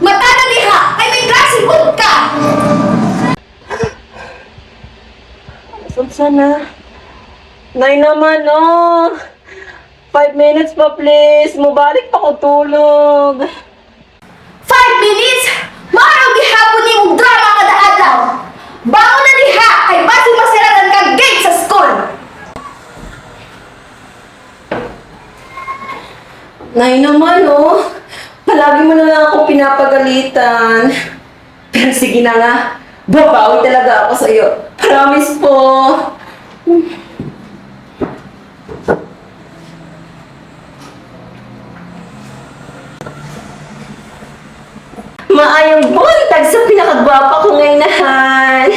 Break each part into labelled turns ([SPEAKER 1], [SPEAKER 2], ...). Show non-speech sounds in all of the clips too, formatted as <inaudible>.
[SPEAKER 1] Mata na liha! Kay may drasig ka! Sunsa na. Nay naman, oh. Five minutes pa, please. Mubalik pa ko tulog.
[SPEAKER 2] Five minutes? Maarang gihapon ni mong drama kada adlaw. Bago na liha, kay basin masiratan ka gate sa school.
[SPEAKER 1] Nay naman, oh. Palagi mo na lang ako pinapagalitan. <laughs> Pero sige na nga. Babawi talaga ako sa'yo. Promise po. Maayong buntag sa pinakagwapa ko ngayon, Han.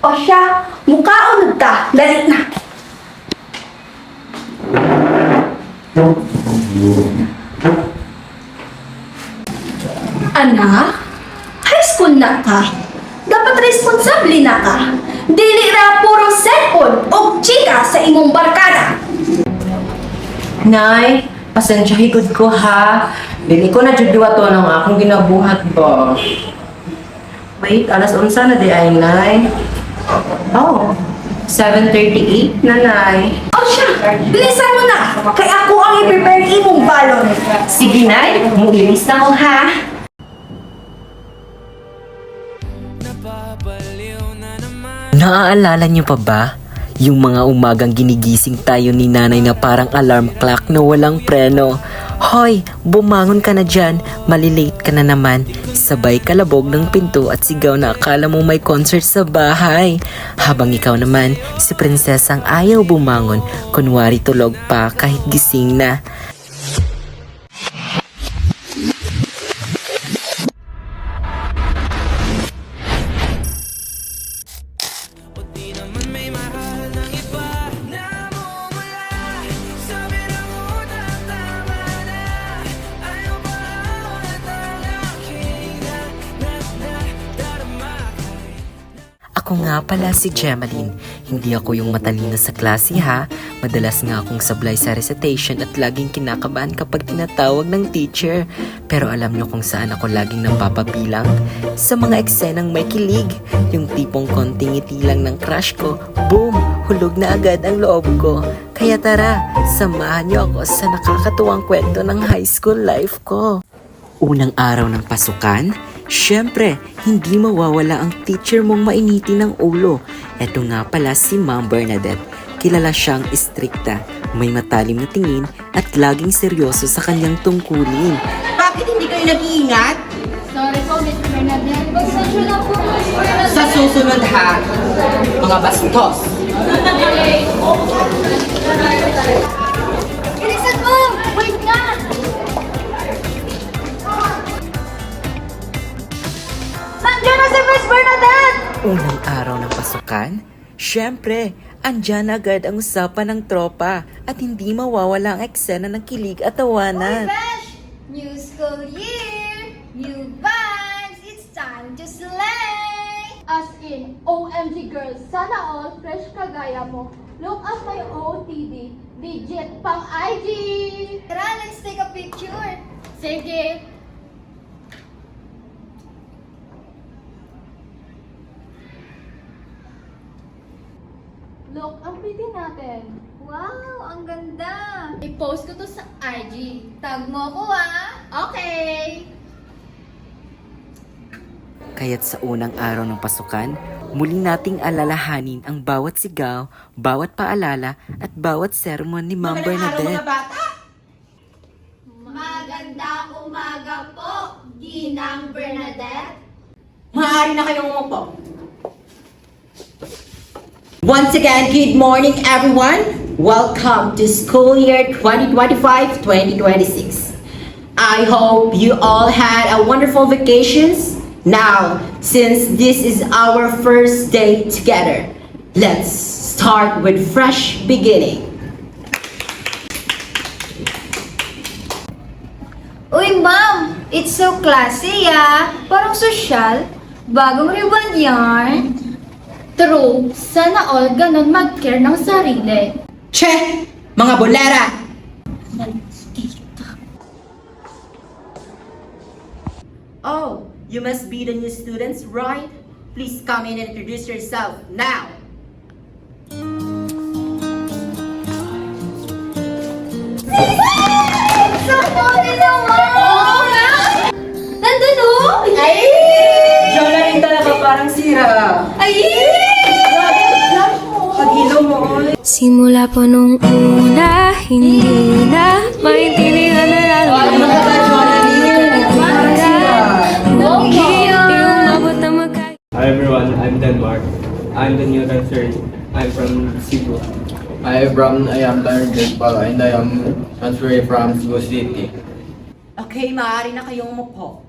[SPEAKER 2] O siya, mukhaon ka. Dali na. Anak, high school na ka. Dapat responsable na ka. Dili ra puro cellphone o chika sa imong barkada.
[SPEAKER 1] Nay, pasensya higod ko ha. Dili ko na jud to ng akong ginabuhat ba. Wait, alas 11 na di ay nay. Oh, 7.38 na nay.
[SPEAKER 2] O siya, bilisan mo na. Kay ako ang i-prepare imong balon.
[SPEAKER 1] Sige nay, mulinis na ako ha.
[SPEAKER 3] Naaalala niyo pa ba? Yung mga umagang ginigising tayo ni nanay na parang alarm clock na walang preno. Hoy, bumangon ka na dyan, malilate ka na naman. Sabay kalabog ng pinto at sigaw na akala mo may concert sa bahay. Habang ikaw naman, si prinsesang ayaw bumangon, kunwari tulog pa kahit gising na. Pala si Gemaline. Hindi ako yung matalino sa klase ha. Madalas nga akong sablay sa recitation at laging kinakabahan kapag tinatawag ng teacher. Pero alam niyo kung saan ako laging napapabilang? Sa mga eksenang may kilig. Yung tipong konting ngiti lang ng crush ko. Boom! Hulog na agad ang loob ko. Kaya tara, samahan niyo ako sa nakakatuwang kwento ng high school life ko. Unang araw ng pasukan, syempre, hindi mawawala ang teacher mong mainitin ng ulo. Ito nga pala si Ma'am Bernadette. Kilala siyang istrikta, may matalim na tingin at laging seryoso sa kanyang tungkulin.
[SPEAKER 4] Bakit hindi kayo nag-iingat?
[SPEAKER 5] Sorry po, Miss Bernadette. Pasensya na po, Miss Bernadette.
[SPEAKER 4] Sa susunod ha, mga bastos. <laughs>
[SPEAKER 3] syempre, andyan agad ang usapan ng tropa at hindi mawawala ang eksena ng kilig at tawanan.
[SPEAKER 5] Fresh! New school year! New vibes! It's time to slay! As in, OMG girls, sana all fresh kagaya mo. Look at my OOTD. Legit pang IG! Tara, let's take a picture! Sige! Look, ang pretty natin. Wow, ang ganda. I-post ko to sa IG. Tag mo ako ah. Okay.
[SPEAKER 3] Kaya't sa unang araw ng pasukan, muli nating alalahanin ang bawat sigaw, bawat paalala at bawat sermon ni Ma'am
[SPEAKER 4] Magandang araw mga
[SPEAKER 3] Bernadette.
[SPEAKER 4] bata.
[SPEAKER 5] Magandang umaga po, Ginang Bernadette.
[SPEAKER 4] Maaari na kayong umupo. Once again, good morning everyone. Welcome to school year 2025-2026. I hope you all had a wonderful vacations. Now, since this is our first day together, let's start with fresh beginning.
[SPEAKER 5] Uy, ma'am! It's so classy, ah! Parang social. Bagong ribbon yarn. True. Sana all ganun mag-care ng sarili.
[SPEAKER 4] Che! Mga bolera!
[SPEAKER 1] Oh, you must be the new students, right?
[SPEAKER 4] please come in and introduce yourself now.
[SPEAKER 5] Nandun o! Ay!
[SPEAKER 1] Jonalyn talaga parang sira.
[SPEAKER 5] Ay!
[SPEAKER 6] Simula po nung una, hindi na maintindihan na lalo
[SPEAKER 7] Hi everyone, I'm Denmark. I'm the new transfer. I'm from Cebu.
[SPEAKER 8] Hi everyone, I am Despal and I am transferring from Cebu City.
[SPEAKER 4] Okay, maaari na kayong umupo.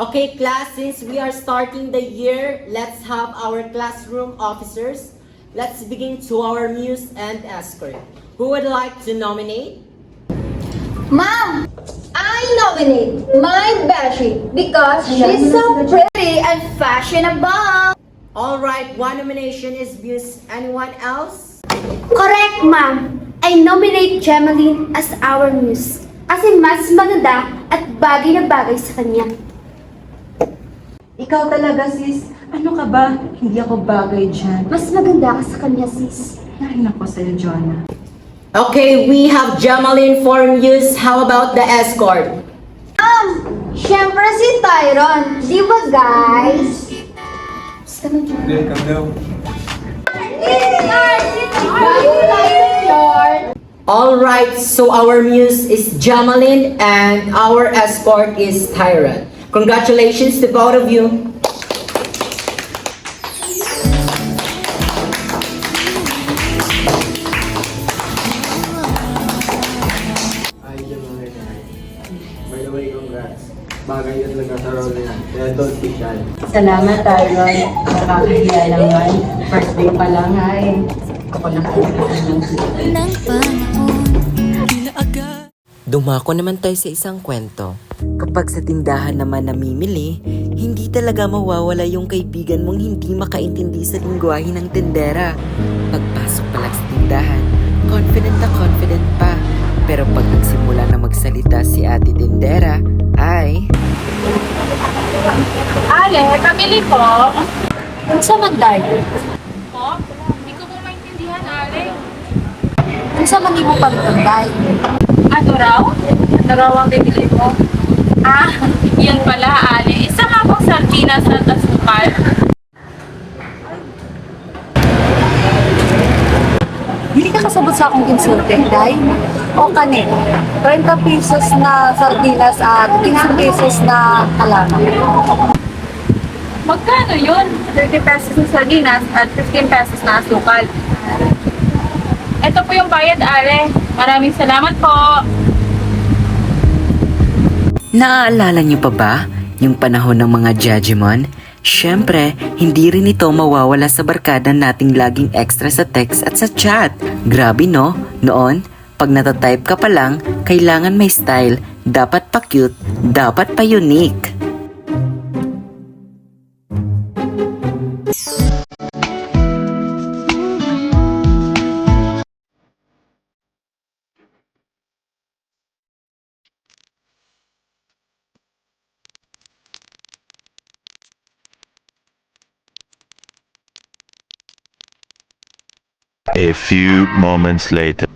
[SPEAKER 4] Okay, class, since we are starting the year, let's have our classroom officers. Let's begin to our muse and escort. Who would like to nominate?
[SPEAKER 5] Ma'am, I nominate my Beshi because she's so pretty and fashionable.
[SPEAKER 4] All right, one nomination is muse. Anyone else?
[SPEAKER 2] Correct, ma'am. I nominate Gemaline as our muse. Kasi mas maganda at bagay na bagay sa kanya.
[SPEAKER 1] Ikaw talaga, sis. Ano ka ba? Hindi ako bagay dyan.
[SPEAKER 2] Mas maganda ka sa kanya, sis.
[SPEAKER 1] Nahin ako sa'yo, Jonah.
[SPEAKER 4] Okay, we have Jamaline for muse. How about the escort?
[SPEAKER 5] Ma'am, syempre si Tyron. Di ba, guys?
[SPEAKER 7] Welcome daw.
[SPEAKER 4] All right, so our muse is Jamaline and our escort is Tyron. Congratulations to both of you.
[SPEAKER 8] Hi, Jamal. By the way, congrats. Bagay yun talaga sa role na yan. Kaya don't be shy.
[SPEAKER 1] Salamat, Tyron. Nakakahiya naman. First day pa lang, ay. Ng
[SPEAKER 6] panahon
[SPEAKER 3] Dumako naman tayo sa isang kwento. Kapag sa tindahan naman namimili, hindi talaga mawawala yung kaibigan mong hindi makaintindi sa lingwahe ng tendera. Pagpasok pa lang sa tindahan, confident na confident pa. Pero pag nagsimula na magsalita si ate tendera, ay...
[SPEAKER 9] Ale, pamili po.
[SPEAKER 2] Kung sa magday, kung sa mandi mo pagtagday.
[SPEAKER 9] Ano raw? Ano raw ang bibili mo? Ah, yun pala, Ale. Isa nga pong sardinas at asukal.
[SPEAKER 10] Hindi ka kasabot sa akong insulte, Day. O kanin, 30 pesos na sardinas at 15 pesos na halaman.
[SPEAKER 9] Magkano yun? 30 pesos na sardinas at 15 pesos na asukal. Ito po yung bayad, Ale. Maraming salamat po.
[SPEAKER 3] Naaalala niyo pa ba yung panahon ng mga Judgmon? Siyempre, hindi rin ito mawawala sa barkada nating laging extra sa text at sa chat. Grabe no? Noon, pag natatype ka pa lang, kailangan may style, dapat pa cute, dapat pa unique.
[SPEAKER 11] A few moments later.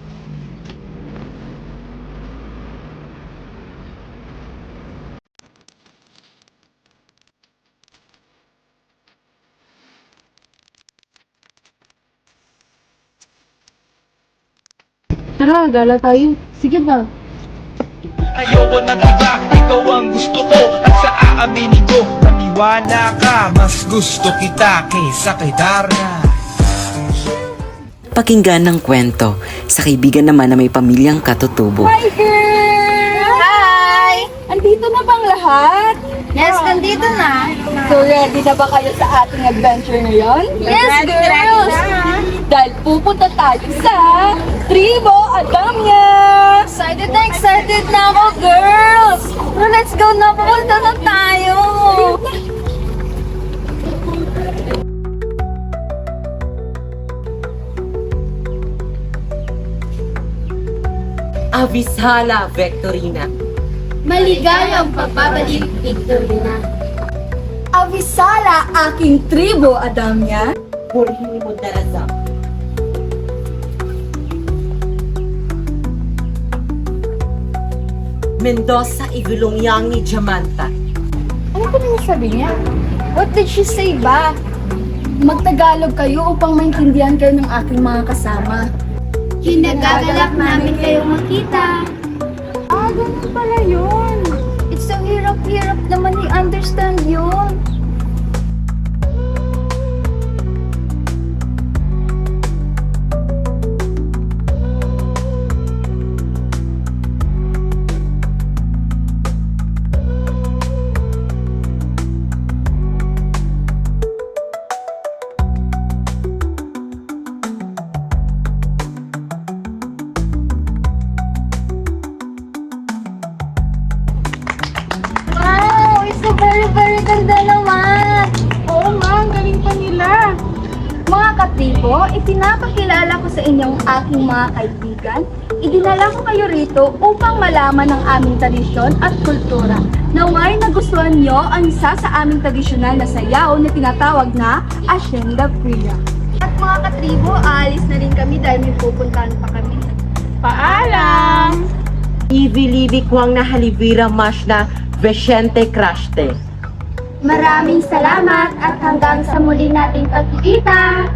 [SPEAKER 10] Tara, gala tayo. Sige na.
[SPEAKER 12] Ayoko na tiyak, ikaw ang gusto ko At sa aaminin ko, naniwala ka Mas gusto kita kaysa kay Darna
[SPEAKER 3] Pakinggan ng kwento sa kaibigan naman na may pamilyang katutubo.
[SPEAKER 5] Hi!
[SPEAKER 10] Andito na bang lahat?
[SPEAKER 5] Yes, nandito na.
[SPEAKER 10] So ready na ba kayo sa ating adventure ngayon?
[SPEAKER 5] Yes, girls!
[SPEAKER 10] Dahil pupunta tayo sa Tribo Adamya!
[SPEAKER 5] Excited na excited na ako, girls! Pero let's go na, pupunta na tayo!
[SPEAKER 4] Avisala, Vectorina.
[SPEAKER 13] Maligayang pagbabalik, Victorina.
[SPEAKER 2] Avisala aking tribo, Adamya.
[SPEAKER 4] Purihin mo darazak. Mendoza, Igulongyangi, Jamanta.
[SPEAKER 2] Ano ba niya sabi niya? What did she say ba? Magtagalog kayo upang maintindihan kayo ng aking mga kasama.
[SPEAKER 13] Kinagagalak namin kayo makita.
[SPEAKER 2] Ah, ganun pala yun. It's so hirap-hirap naman i-understand yun. Very ganda naman!
[SPEAKER 9] Oo nga, ang galing pa nila.
[SPEAKER 2] Mga katribo, ipinapakilala ko sa inyong aking mga kaibigan. Idinala ko kayo rito upang malaman ang aming tradisyon at kultura. Naway nagustuhan nyo ang isa sa aming tradisyonal na sayaw na tinatawag na Hacienda Priya. At mga katribo, aalis na rin kami dahil may pupuntahan pa kami.
[SPEAKER 9] Paalam!
[SPEAKER 4] Ivilibi kwang na halivira mas na Vicente Crashte.
[SPEAKER 13] Maraming salamat at hanggang sa muli nating pagkikita.